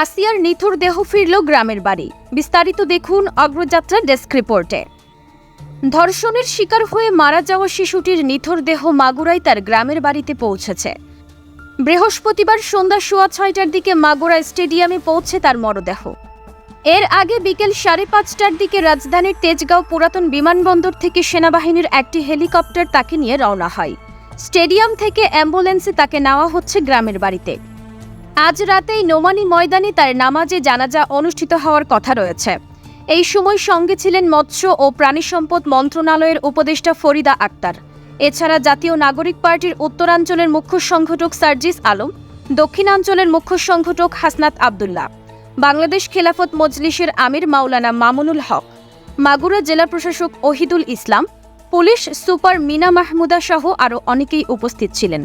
আসিয়ার নিথুর দেহ ফিরল গ্রামের বাড়ি। বিস্তারিত দেখুন অগ্রযাত্রা ডেস্ক রিপোর্টে। ধর্ষণের শিকার হয়ে মারা যাওয়া শিশুটির নিথর দেহ মাগুরায় তার গ্রামের বাড়িতে পৌঁছেছে। বৃহস্পতিবার সন্ধ্যা সোয়া ছয়টার দিকে মাগুরা স্টেডিয়ামে পৌঁছে তার মরদেহ। এর আগে বিকেল সাড়ে পাঁচটার দিকে রাজধানীর তেজগাঁও পুরাতন বিমানবন্দর থেকে সেনাবাহিনীর একটি হেলিকপ্টার তাকে নিয়ে রওনা হয়। স্টেডিয়াম থেকে অ্যাম্বুলেন্সে তাকে নেওয়া হচ্ছে গ্রামের বাড়িতে। আজ রাতেই নোমানি ময়দানে তার নামাজে জানাজা অনুষ্ঠিত হওয়ার কথা রয়েছে। এই সময় সঙ্গে ছিলেন মৎস্য ও প্রাণী সম্পদ মন্ত্রণালয়ের উপদেষ্টা ফরিদা আক্তার। এছাড়া জাতীয় নাগরিক পার্টির উত্তরাঞ্চলের মুখ্য সংগঠক সার্জিস আলম, দক্ষিণাঞ্চলের মুখ্য সংগঠক হাসনাত আবদুল্লাহ, বাংলাদেশ খেলাফত মজলিসের আমির মাওলানা মামুনুল হক, মাগুরা জেলা প্রশাসক ওহিদুল ইসলাম, পুলিশ সুপার মিনা মাহমুদা সহ আরও অনেকেই উপস্থিত ছিলেন।